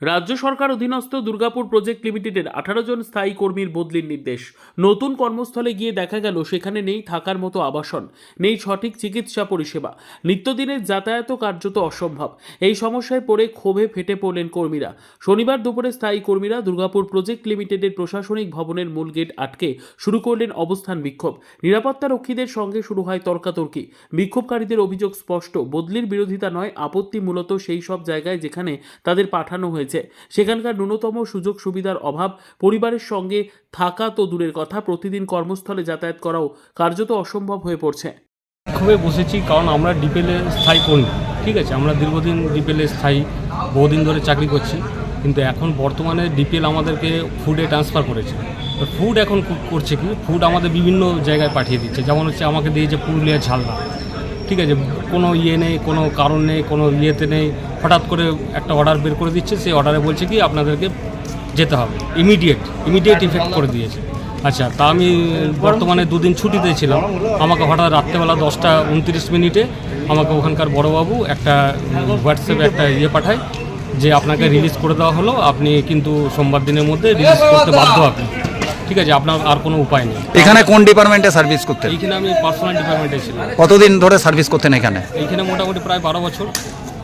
রাজ্য সরকার অধীনস্থ দুর্গাপুর প্রজেক্ট লিমিটেডের আঠারো জন স্থায়ী কর্মীর বদলির নির্দেশ। নতুন কর্মস্থলে গিয়ে দেখা গেল, সেখানে নেই থাকার মতো আবাসন, নেই সঠিক চিকিৎসা পরিষেবা, নিত্যদিনের যাতায়াতও কার্যত অসম্ভব। এই সমস্যায় পড়ে ক্ষোভে ফেটে পড়লেন কর্মীরা। শনিবার দুপুরে স্থায়ী কর্মীরা দুর্গাপুর প্রজেক্ট লিমিটেডের প্রশাসনিক ভবনের মূল গেট আটকে শুরু করলেন অবস্থান বিক্ষোভ। নিরাপত্তা রক্ষীদের সঙ্গে শুরু হয় তর্কাতর্কি। বিক্ষোভকারীদের অভিযোগ স্পষ্ট, বদলির বিরোধিতা নয়, আপত্তি মূলত সেই সব জায়গায় যেখানে তাদের পাঠানো হয়েছে। সেখানকার ন্যূনতম সুযোগ সুবিধার অভাব, পরিবারের সঙ্গে থাকা তো দূরের কথা, প্রতিদিন কর্মস্থলে যাতায়াত করাও কার্যত অসম্ভব হয়ে পড়ছে। খুবই বসেছি, কারণ আমরা ডিপেলে স্থায়ী কর্মী, ঠিক আছে? আমরা দীর্ঘদিন ডিপেলে স্থায়ী, বহুদিন ধরে চাকরি করছি, কিন্তু এখন বর্তমানে ডিপিএল আমাদেরকে ফুডে ট্রান্সফার করেছে। তো ফুড এখন করছে কি? ফুড আমাদের বিভিন্ন জায়গায় পাঠিয়ে দিচ্ছে। যেমন হচ্ছে আমাকে দিয়েছে পুরুলিয়া ঝালদা। ঠিক আছে, কোনো ইয়ে নেই, কোনো কারণ নেই, কোনো ইয়েতে নেই, হঠাৎ করে একটা অর্ডার বের করে দিচ্ছে, সেই অর্ডারে বলছে কি আপনাদেরকে যেতে হবে ইমিডিয়েট ইমিডিয়েট ইফেক্ট করে দিয়েছে। আচ্ছা তা আমি বর্তমানে দুদিন ছুটিতে ছিলাম, আমাকে হঠাৎ রাত্রেবেলা দশটা উনত্রিশ মিনিটে আমাকে ওখানকার বড়বাবু একটা হোয়াটসঅ্যাপে একটা ইয়ে পাঠায় যে আপনাকে রিলিজ করে দেওয়া হলো, আপনি কিন্তু সোমবার দিনের মধ্যে রিলিজ করতে বাধ্য আপনি ঠিক আছে আপনার আর কোনো উপায় নেই। এখানে কোন ডিপার্টমেন্টে সার্ভিস করতেন? এইখানে আমি পার্সোনাল ডিপার্টমেন্টে ছিলাম। কতদিন ধরে সার্ভিস করতেন এখানে? এইখানে মোটামুটি প্রায় বারো বছর।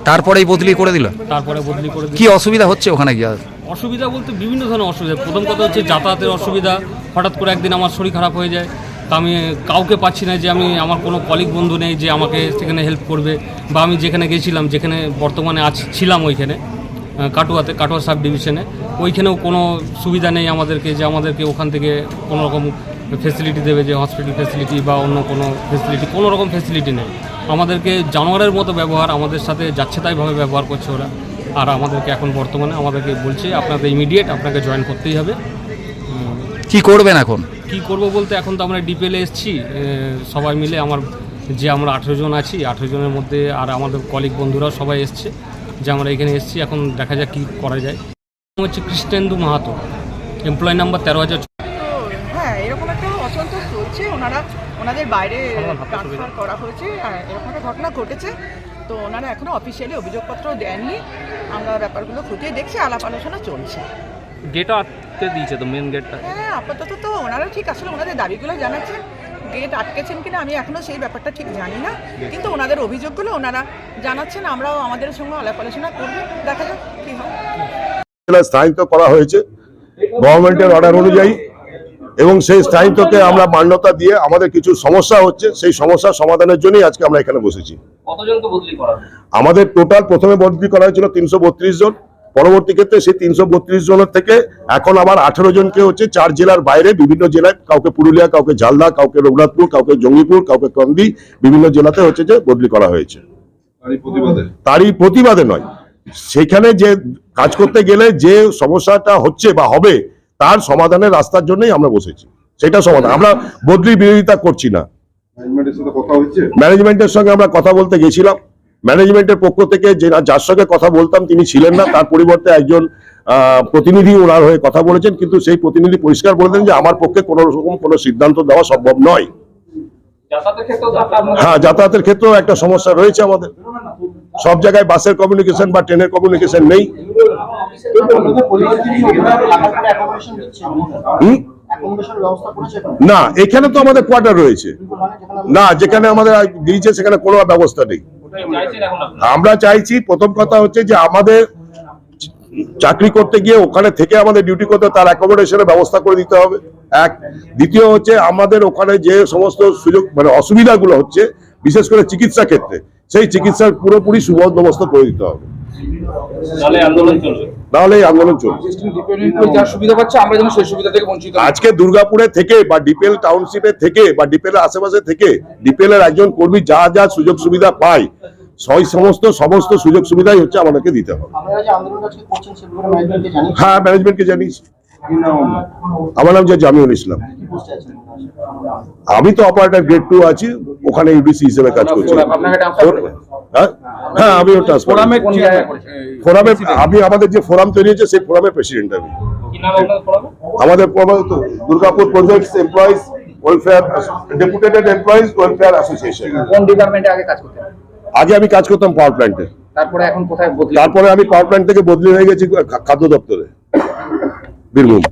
তারপরেই বদলি করে দিল? তারপরে বদলি করে কি অসুবিধা হচ্ছে ওখানে গিয়ে? অসুবিধা বলতে বিভিন্ন ধরনের অসুবিধা। প্রথম কথা হচ্ছে যাতায়াতের অসুবিধা। হঠাৎ করে একদিন আমার শরীর খারাপ হয়ে যায়। তা আমি কাউকে পাচ্ছি না যে আমি আমার কোনো কলিগ বন্ধু নেই যে আমাকে সেখানে হেল্প করবে। বা আমি যেখানে গেছিলাম যেখানে বর্তমানে আজ ছিলাম ওইখানে। কাটোয়াতে কাটোয়া সাব ডিভিশনে। ওইখানেও কোনো সুবিধা নেই আমাদেরকে যে আমাদেরকে ওখান থেকে কোনো রকম ফেসিলিটি দেবে যে হসপিটাল ফেসিলিটি বা অন্য কোনো ফেসিলিটি কোনো রকম ফেসিলিটি নেই। আমাদেরকে জানোয়ারের মতো ব্যবহার আমাদের সাথে যাচ্ছে তাইভাবে ব্যবহার করছে ওরা। আর আমাদেরকে এখন বর্তমানে আমাদেরকে বলছে আপনাদের ইমিডিয়েট আপনাকে জয়েন করতেই হবে। কি করবেন এখন? কি করব বলতে এখন তো আমরা ডিপেলে এসেছি সবাই মিলে আমার যে আমরা আঠেরো জন আছি আঠেরো জনের মধ্যে আর আমাদের কলিগ বন্ধুরাও সবাই এসছে। যে আমরা এখানে এসেছি এখন দেখা যাক কী করা যায়। হচ্ছে কৃষ্ণেন্দু মাহাতো এমপ্লয় নাম্বার তেরো হাজার তো হ্যাঁ এরকম একটা অসন্তোষ চলছে। ওনারা ওনাদের বাইরে ট্রান্সফার করা হয়েছে। আর এরকম একটা ঘটনা ঘটেছে। তো ওনারা এখনও অফিসিয়ালি অভিযোগপত্র দেননি আমরা ব্যাপারগুলো খুঁটিয়ে দেখছি আলাপ আলোচনা চলছে। গেটও আটকে দিয়েছে তো মেন গেটটা হ্যাঁ আপাতত তো ওনারা ঠিক আসলে ওনাদের দাবিগুলো জানাচ্ছেন। গেট আটকেছেন কিনা আমি এখনও সেই ব্যাপারটা ঠিক জানি না। কিন্তু ওনাদের অভিযোগগুলো ওনারা জানাচ্ছেন আমরাও আমাদের সঙ্গে আলাপ আলোচনা করব। দেখা যাক কী হয়। স্থায়িত্ব করা হয়েছে গভর্নমেন্টের অর্ডার অনুযায়ী। এবং সেই স্থায়িত্বকে আমরা মান্যতা দিয়ে আমাদের কিছু সমস্যা হচ্ছে সেই সমস্যার সমাধানের জন্যই আজকে আমরা এখানে বসেছি? আমাদের টোটাল প্রথমে বদলি করা হয়েছিল তিনশো বত্রিশ জন। পরবর্তী ক্ষেত্রে সেই তিনশো বত্রিশ জনের থেকে এখন আবার আঠেরো জনকে হচ্ছে চার জেলার বাইরে বিভিন্ন জেলায় কাউকে পুরুলিয়া কাউকে ঝালদা কাউকে রঘুনাথপুর কাউকে জঙ্গিপুর কাউকে কন্দি বিভিন্ন জেলাতে হচ্ছে যে বদলি করা হয়েছে। তারই প্রতিবাদে? নয়। সেখানে যে কাজ করতে গেলে যে সমস্যাটা হচ্ছে বা হবে তার সমাধানের রাস্তার জন্যই আমরা বসেছি। সেটা সমাধান। আমরা বদলি বিরোধিতা করছি না। ম্যানেজমেন্টের সঙ্গে আমরা কথা বলতে গেছিলাম। ম্যানেজমেন্টের পক্ষ থেকে যে যার সঙ্গে কথা বলতাম তিনি ছিলেন না। তার পরিবর্তে একজন প্রতিনিধি ওনার হয়ে কথা বলেছেন কিন্তু সেই প্রতিনিধি পরিষ্কার বলে দেন যে আমার পক্ষে কোনো রকম কোনো সিদ্ধান্ত দেওয়া সম্ভব নয়। হ্যাঁ যাতায়াতের ক্ষেত্রেও একটা সমস্যা রয়েছে আমাদের। সব জায়গায় বাসের কমিউনিকেশন বা ট্রেনের কমিউনিকেশন নেই। হুম? না এখানে তো আমাদের কোয়ার্টার রয়েছে। না যেখানে আমাদের দিয়েছে সেখানে কোনো ব্যবস্থা নেই? আমরা চাইছি প্রথম কথা হচ্ছে যে আমাদের চাকরি করতে গিয়ে ওখানে থেকে আমাদের ডিউটি করতে তার অ্যাকোমোডেশনের ব্যবস্থা করে দিতে হবে। এক দ্বিতীয় হচ্ছে আমাদের ওখানে যে সমস্ত সুযোগ মানে অসুবিধাগুলো হচ্ছে বিশেষ করে চিকিৎসা ক্ষেত্রে সেই চিকিৎসার পুরোপুরি সুবন্দোবস্ত করে দিতে হবে। নাহলে আন্দোলন চলবে। তাহলে আন্দোলন চলবে। যা সুবিধা পাচ্ছে আমরা যেন সেই সুবিধা থেকে বঞ্চিত না হই। আজকে দুর্গাপুরে থেকে বা ডিপেল টাউনশিপে থেকে বা ডিপেলের আশেপাশে থেকে ডিপেলের একজন কর্মী যা যা সুযোগ সুবিধা পায় সেই সমস্ত সমস্ত সুযোগ সুবিধাই হচ্ছে আমাদেরকে দিতে হবে। হ্যাঁ ম্যানেজমেন্টকে জানিয়েছি। নাম আমার নাম যে জামিউল ইসলাম। আমি তো অপারেটর গ্রেড টু আছি ওখানে ইউডিসি হিসেবে কাজ করছি। হ্যাঁ? হ্যাঁ আমিও ফোরামে আমি আমাদের যে ফোরাম তৈরি হয়েছে সেই ফোরামের প্রেসিডেন্ট আমি। আমাদের Durgapur projects employees welfare deputated employees welfare association কোন ডিপার্টমেন্টে আগে কাজ করতেন? আগে আমি কাজ করতাম পাওয়ার প্ল্যান্টে তারপরে এখন কোথায় বদলি? তারপরে আমি পাওয়ার প্ল্যান্ট থেকে বদলি হয়ে গেছি খাদ্য দপ্তরে। বীরভূম।